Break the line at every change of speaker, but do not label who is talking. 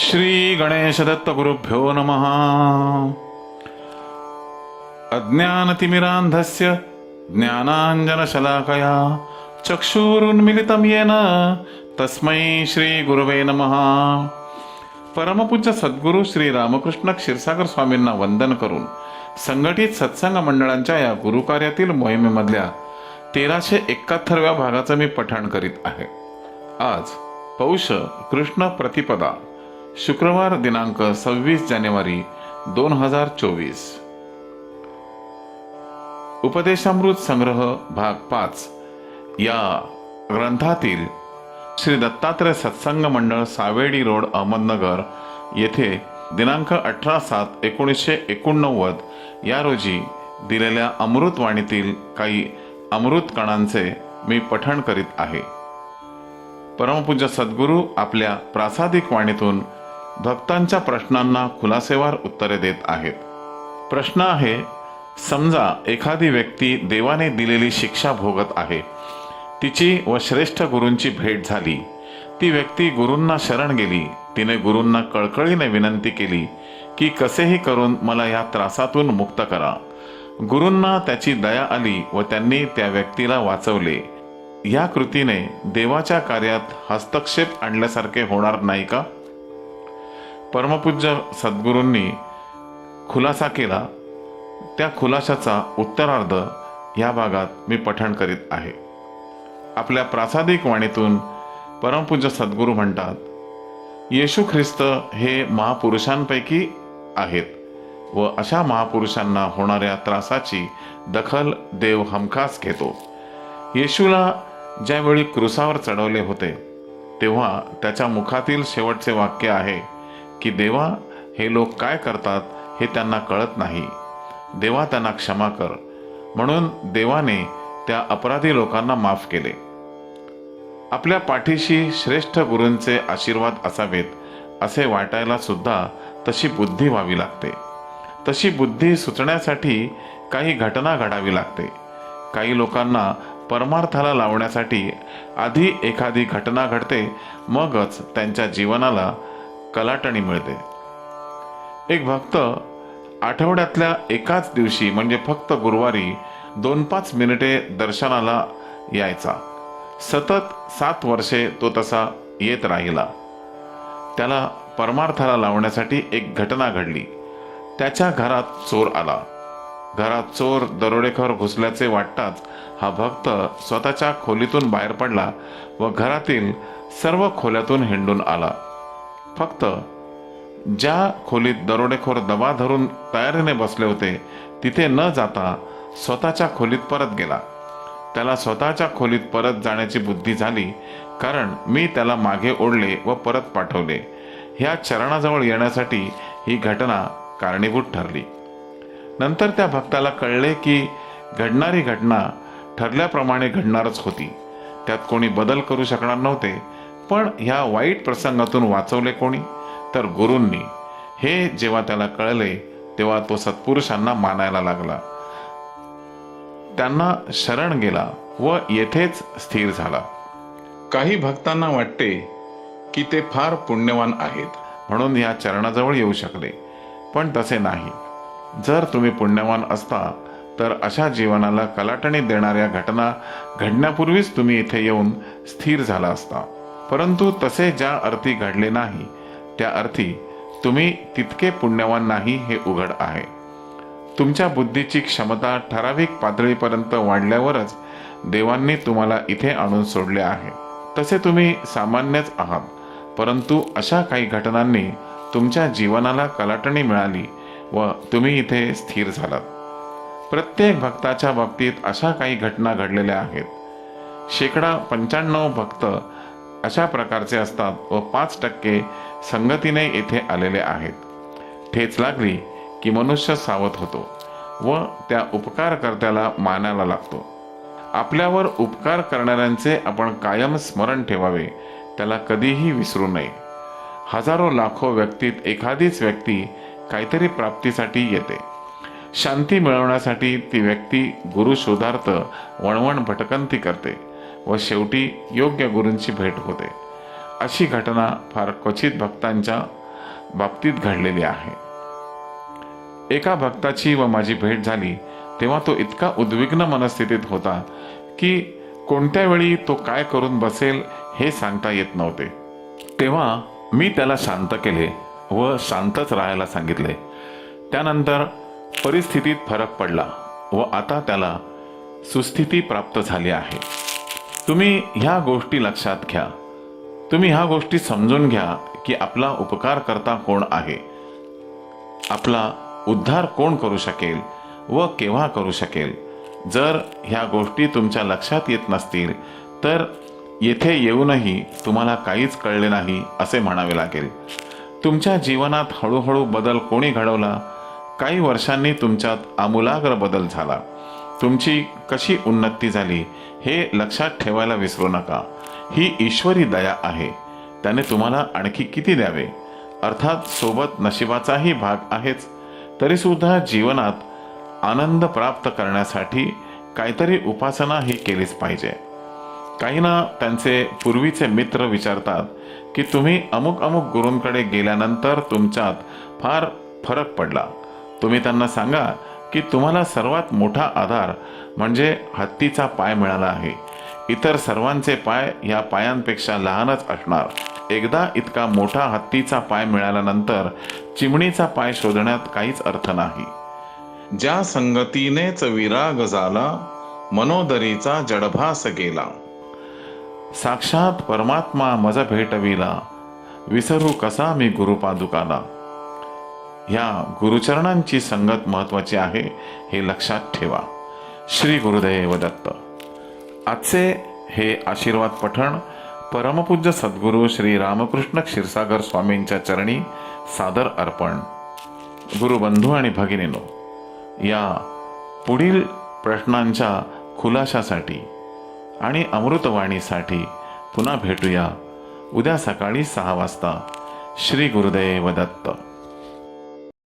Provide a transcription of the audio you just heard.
श्री गणेश दत्त गुरुभ्यो नमः। अज्ञानतिमिरान्धस्य ज्ञानाञ्जनशलाकया चक्षुरुन्मिलितं येन तस्मै श्रीगुरवे नमः। परमपूज्य सद्गुरू श्री रामकृष्ण क्षीरसागर स्वामींना वंदन करून संघटित सत्संग मंडळांच्या या गुरुकार्यातील मोहिमेमधल्या तेराशे एकाहत्तरव्या भागाचं मी पठण करीत आहे. आज पौष कृष्ण प्रतिपदा. शुक्रवार दिनांक सव्वीस जानेवारी दोन हजार चोवीस. उपदेशामृत संग्रह भाग पाच या ग्रंथातील श्री दत्तात्रय सत्संग मंडळ सावेडी रोड अहमदनगर येथे दिनांक अठरा सात एकोणीसशे एकोणनव्वद या रोजी दिलेल्या अमृतवाणीतील काही अमृत कणांचे मी पठण करीत आहे. परमपूज्य सद्गुरू आपल्या प्रासादिक वाणीतून भक्तांच्या प्रश्नांना खुलासेवार उत्तरे देत आहेत. प्रश्न आहे समजा एखादी व्यक्ती देवाने दिलेली शिक्षा भोगत आहे. तिची व श्रेष्ठ गुरूंची भेट झाली. ती व्यक्ती गुरूंना शरण गेली. तिने गुरूंना कळकळीने विनंती केली की कसेही करून मला या त्रासातून मुक्त करा. गुरूंना त्याची दया आली व त्यांनी त्या व्यक्तीला वाचवले. या कृतीने देवाच्या कार्यात हस्तक्षेप आणल्यासारखे होणार नाही का? परमपूज्य सद्गुरूंनी खुलासा केला. त्या खुलाशाचा उत्तरार्ध या भागात मी पठण करीत आहे. आपल्या प्रासादिक वाणीतून परमपूज्य सद्गुरू म्हणतात येशू ख्रिस्त हे महापुरुषांपैकी आहेत व अशा महापुरुषांना होणाऱ्या त्रासाची दखल देव हमखास घेतो. येशूला ज्यावेळी क्रुसावर चढवले होते तेव्हा त्याच्या मुखातील शेवटचे वाक्य आहे की देवा हे लोक काय करतात हे त्यांना कळत नाही. देवा त्यांना क्षमा कर. म्हणून देवाने त्या अपराधी लोकांना माफ केले. आपल्या पाठीशी श्रेष्ठ गुरूंचे आशीर्वाद असावेत असे वाटायला सुद्धा तशी बुद्धी व्हावी लागते. तशी बुद्धी सुचण्यासाठी काही घटना घडावी लागते. काही लोकांना परमार्थाला लावण्यासाठी आधी एखादी घटना घडते मगच त्यांच्या जीवनाला कलाटणी मिळते. एक भक्त आठवड्यातल्या एकाच दिवशी म्हणजे फक्त गुरुवारी दोन पाच मिनिटे दर्शनाला यायचा. सतत सात वर्षे तो तसा येत राहिला. त्याला परमार्थाला लावण्यासाठी एक घटना घडली. त्याच्या घरात चोर आला. घरात चोर दरोडेखोर घुसल्याचे वाटताच हा भक्त स्वतःच्या खोलीतून बाहेर पडला व घरातील सर्व खोल्यातून हिंडून आला. फक्त ज्या खोलीत दरोडेखोर दबा धरून तयारीने बसले होते तिथे न जाता स्वतःच्या खोलीत परत गेला. त्याला स्वतःच्या खोलीत परत जाण्याची बुद्धी झाली कारण मी त्याला मागे ओढले व परत पाठवले. ह्या चरणाजवळ येण्यासाठी ही घटना कारणीभूत ठरली. नंतर त्या भक्ताला कळले की घडणारी घटना ठरल्याप्रमाणे घडणारच होती. त्यात कोणी बदल करू शकणार नव्हते पण ह्या वाईट प्रसंगातून वाचवले कोणी? तर गुरूंनी. हे जेव्हा त्याला कळले तेव्हा तो सत्पुरुषांना मानायला लागला. त्यांना शरण गेला व येथेच स्थिर झाला. काही भक्तांना वाटते की ते फार पुण्यवान आहेत म्हणून या चरणाजवळ येऊ शकले. पण तसे नाही. जर तुम्ही पुण्यवान असता तर अशा जीवनाला कलाटणी देणाऱ्या घटना घडण्यापूर्वीच तुम्ही इथे येऊन स्थिर झाला असता. परंतु तसे ज्या अर्थी घडले नाही त्या अर्थी तुम्ही तितके पुण्यवान नाही हे उघड आहे. तुमच्या बुद्धीची क्षमता ठराविक पातळीपर्यंत वाढल्यावरच देवांनी तुम्हाला इथे आणून सोडले आहे. तसे तुम्ही सामान्यच आहात परंतु अशा काही घटनांनी तुमच्या जीवनाला कलाटणी मिळाली व तुम्ही इथे स्थिर झालात. प्रत्येक भक्ताच्या बाबतीत अशा काही घटना घडलेल्या आहेत. शेकडा पंच्याण्णव भक्त अशा प्रकारचे असतात व पाच टक्के संगतीने येथे आलेले आहेत. ठेच लागली की मनुष्य सावध होतो व त्या उपकारकर्त्याला मानायला लागतो. आपल्यावर उपकार करणाऱ्यांचे आपण कायम स्मरण ठेवावे त्याला कधीही विसरू नये. हजारो लाखो व्यक्तीत एखादीच व्यक्ती काहीतरी प्राप्तीसाठी येते. शांती मिळवण्यासाठी ती व्यक्ती गुरु शोधार्थ वणवण भटकंती करते. व शेवटी योग्य गुरूंची भेट होते. अशी घटना फार क्वचित भक्तांच्या बाबतीत घडलेली आहे. एका भक्ताची व माझी भेट झाली तेव्हा तो इतका उद्विग्न मनस्थितीत होता की कोणत्या वेळी तो काय करून बसेल हे सांगता येत नव्हते. तेव्हा मी त्याला शांत केले व शांतच राहायला सांगितले. त्यानंतर परिस्थितीत फरक पडला व आता त्याला सुस्थिती प्राप्त झाली आहे. तुम्ही ह्या गोष्टी लक्षात घ्या. तुम्ही ह्या गोष्टी समजून घ्या की आपला उपकार करता कोण आहे? आपला उद्धार कोण करू शकेल व केव्हा करू शकेल? जर ह्या गोष्टी तुमच्या लक्षात येत नसतील तर येथे येऊनही तुम्हाला काहीच कळले नाही असे म्हणावे लागेल. तुमच्या जीवनात हळूहळू बदल कोणी घडवला? काही वर्षांनी तुमच्यात आमूलाग्र बदल झाला. तुमची कशी उन्नती झाली हे लक्षात ठेवायला विसरू नका. ही ईश्वरी दया आहे. त्याने तुम्हाला आणखी किती द्यावे? अर्थात सोबत नशिबाचाही भाग आहेच. तरीसुद्धा जीवनात आनंद प्राप्त करण्यासाठी काहीतरी उपासना ही केलीच पाहिजे. काहींना त्यांचे पूर्वीचे मित्र विचारतात की तुम्ही अमुक अमुक गुरूंकडे गेल्यानंतर तुमच्यात फार फरक पडला. तुम्ही त्यांना सांगा की तुम्हाला सर्वात मोठा आधार म्हणजे हत्तीचा पाय मिळाला आहे. इतर सर्वांचे पाय या पायांपेक्षा लहानच असणार. एकदा इतका मोठा हत्तीचा पाय मिळाल्यानंतर चिमणीचा पाय शोधण्यात काहीच अर्थ नाही. ज्या संगतीनेच विराग झाला मनोदरीचा जडभास गेला. साक्षात परमात्मा मज भेटविला. विसरू कसा मी गुरुपादुकाला? ह्या गुरुचरणांची संगत महत्वाची आहे हे लक्षात ठेवा. श्री गुरुदेव दत्त. आजचे हे आशीर्वाद पठण परमपूज्य सद्गुरू श्री रामकृष्ण क्षीरसागर स्वामींच्या चरणी सादर अर्पण. गुरुबंधू आणि भगिनीनो या पुढील प्रश्नांच्या खुलाशासाठी आणि अमृतवाणीसाठी पुन्हा भेटूया. उद्या सकाळी सहा वाजता. श्री गुरुदेव दत्त.